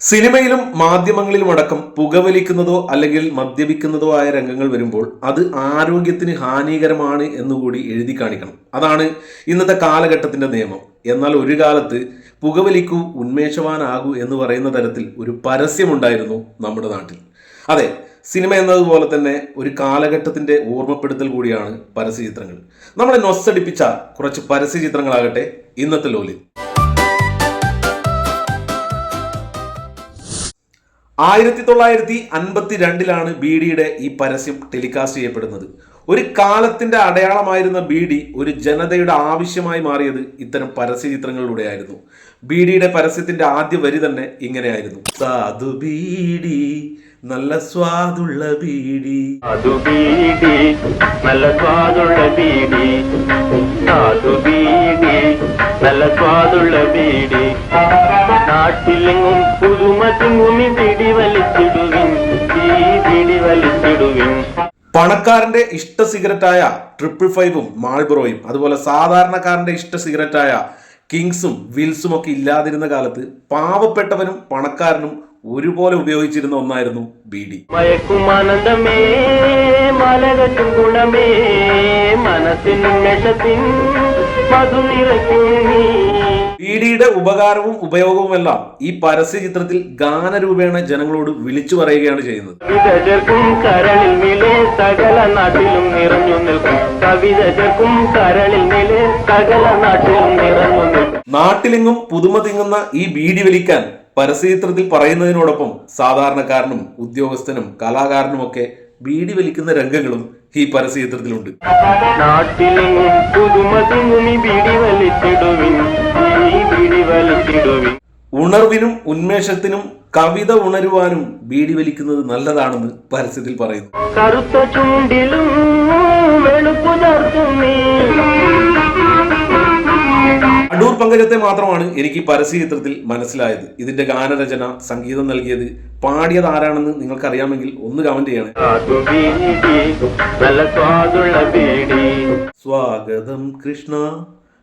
സിനിമയിലും മാധ്യമങ്ങളിലും അടക്കം പുകവലിക്കുന്നതോ അല്ലെങ്കിൽ മദ്യപിക്കുന്നതോ ആയ രംഗങ്ങൾ വരുമ്പോൾ അത് ആരോഗ്യത്തിന് ഹാനികരമാണ് എന്നുകൂടി എഴുതി കാണിക്കണം. അതാണ് ഇന്നത്തെ കാലഘട്ടത്തിന്റെ നിയമം. എന്നാൽ ഒരു കാലത്ത് പുകവലിക്കൂ ഉന്മേഷവാനാകൂ എന്ന് പറയുന്ന തരത്തിൽ ഒരു പരസ്യമുണ്ടായിരുന്നു നമ്മുടെ നാട്ടിൽ. അതെ സിനിമ എന്നതുപോലെ തന്നെ ഒരു കാലഘട്ടത്തിന്റെ ഓർമ്മപ്പെടുത്തൽ കൂടിയാണ് പരസ്യചിത്രങ്ങൾ. നമ്മളെ നൊസ്സടിപ്പിച്ച കുറച്ച് പരസ്യചിത്രങ്ങളാകട്ടെ ഇന്നത്തെ ലോലിൽ ആയിരത്തി തൊള്ളായിരത്തി അൻപത്തി രണ്ടിലാണ് ബീഡിയുടെ ഈ പരസ്യം ടെലികാസ്റ്റ് ചെയ്യപ്പെടുന്നത്. ഒരു കാലത്തിന്റെ അടയാളമായിരുന്ന ബീഡി ഒരു ജനതയുടെ ആവശ്യമായി മാറിയത് ഇത്തരം പരസ്യ ചിത്രങ്ങളിലൂടെയായിരുന്നു. ബീഡിയുടെ പരസ്യത്തിന്റെ ആദ്യ വരി തന്നെ ഇങ്ങനെയായിരുന്നു. സാധു ബീഡി നല്ല സ്വാദുള്ള ബീഡി നല്ല സ്വാദുള്ള ബീഡി. സാധു ബീഡി നല്ല സ്വാദുള്ള ബീഡി. നാട്ടിലെങ്ങും പുതുമ തിങ്ങുമി ബീഡി വലിച്ചിടുവിൻ ഈ ബീഡി വലിച്ചിടുവിൻ പണക്കാരന്റെ ഇഷ്ട സിഗരറ്റായ ട്രിപ്പിൾ ഫൈവും മാൾബ്രോയും അതുപോലെ സാധാരണക്കാരന്റെ ഇഷ്ട സിഗരറ്റായ കിങ്സും വിൽസും ഒക്കെ ഇല്ലാതിരുന്ന കാലത്ത് പാവപ്പെട്ടവനും പണക്കാരനും ഒരുപോലെ ഉപയോഗിച്ചിരുന്ന ഒന്നായിരുന്നു ബീഡി. മയക്കുമാനന്ദമേ മലകറ്റും ഗുണമേ മനസ്സിൻ മെഷത്തിൻ മധു നിറയ്ക്കും നീ. ബീഡിയുടെ ഉപകാരവും ഉപയോഗവുമെല്ലാം ഈ പരസ്യ ചിത്രത്തിൽ ഗാനരൂപേണ ജനങ്ങളോട് വിളിച്ചു പറയുകയാണ് ചെയ്യുന്നത്. നാട്ടിലെങ്ങും പുതുമ തിങ്ങുന്ന ഈ ബീഡി വലിക്കാൻ പരസ്യചിത്രത്തിൽ പറയുന്നതിനോടൊപ്പം സാധാരണക്കാരനും ഉദ്യോഗസ്ഥനും കലാകാരനുമൊക്കെ ബീഡി വലിക്കുന്ന രംഗങ്ങളും ഈ പരസ്യചിത്രത്തിലുണ്ട് നാട്ടിലെങ്ങും പുതുമ തിങ്ങും ഈ ബീഡി വലിച്ചിടുവിൻ ഉണർവിനും ഉന്മേഷത്തിനും കവിത ഉണരുവാനും ബീഡി വലിക്കുന്നത് നല്ലതാണെന്ന് പരസ്യത്തിൽ പറയുന്നു. കറുത്ത ചുണ്ടിലും അടൂർ പങ്കജത്തെ മാത്രമാണ് എനിക്ക് പരസ്യ ചിത്രത്തിൽ മനസ്സിലായത്. ഇതിന്റെ ഗാനരചന സംഗീതം നൽകിയത് പാടിയത് ആരാണെന്ന് നിങ്ങൾക്കറിയാമെങ്കിൽ ഒന്ന് കമന്റ് ചെയ്യണം. സ്വാഗതം കൃഷ്ണ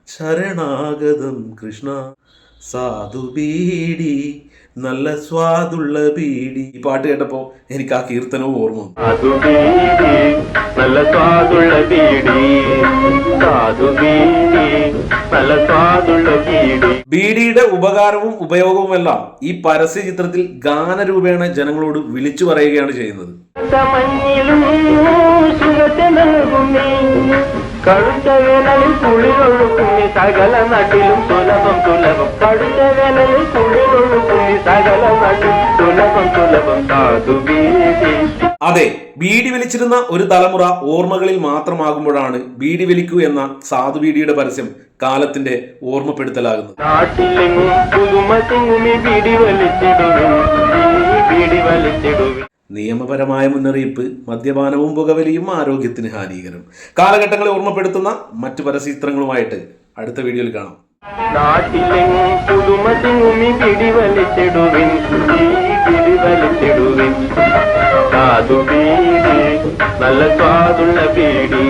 ശരണാഗതം കൃഷ്ണ. സാധു ബീഡി നല്ല സ്വാദുള്ള ബീഡി ഈ പാട്ട് കേട്ടപ്പോ എനിക്ക് ആ കീർത്തനവും ഓർമ്മ സാധു ബീഡി നല്ല സ്വാദുള്ള ബീഡി സാധു ബീഡി നല്ല സ്വാദുള്ള ബീഡി ബീഡിയുടെ ഉപകാരവും ഉപയോഗവുമെല്ലാം ഈ പരസ്യ ചിത്രത്തിൽ ഗാനരൂപേണ ജനങ്ങളോട് വിളിച്ചു പറയുകയാണ് ചെയ്യുന്നത്. കടുത്ത വേനലിൽ തുളിലൊഴുക്കുന്നി സകല നാട്ടിലും സുലഭം സുലഭം കടുത്ത വേനലിൽ തുളിലൊഴുക്കുന്നി സകല നാട്ടിലും സുലഭം സുലഭം അതെ ബീഡി വലിച്ചിരുന്ന ഒരു തലമുറ ഓർമ്മകളിൽ മാത്രമാകുമ്പോഴാണ് ബീഡി വലിക്കൂ എന്ന സാധു ബീഡിയുടെ പരസ്യം കാലത്തിന്റെ ഓർമ്മപ്പെടുത്തലാകുന്നത്. നാട്ടിലെങ്ങും പുതുമ ബീഡി വലിച്ചിടും ബീഡി വലിച്ചിടുവിൻ. നിയമപരമായ മുന്നറിയിപ്പ് മദ്യപാനവും പുകവലിയും ആരോഗ്യത്തിന് ഹാനികരം. കാലഘട്ടങ്ങളെ ഓർമ്മപ്പെടുത്തുന്ന മറ്റു പരസ്യചിത്രങ്ങളുമായിട്ട് അടുത്ത വീഡിയോയിൽ കാണാം. പിടി പിടി നല്ല സ്വാദുള്ള ബീഡി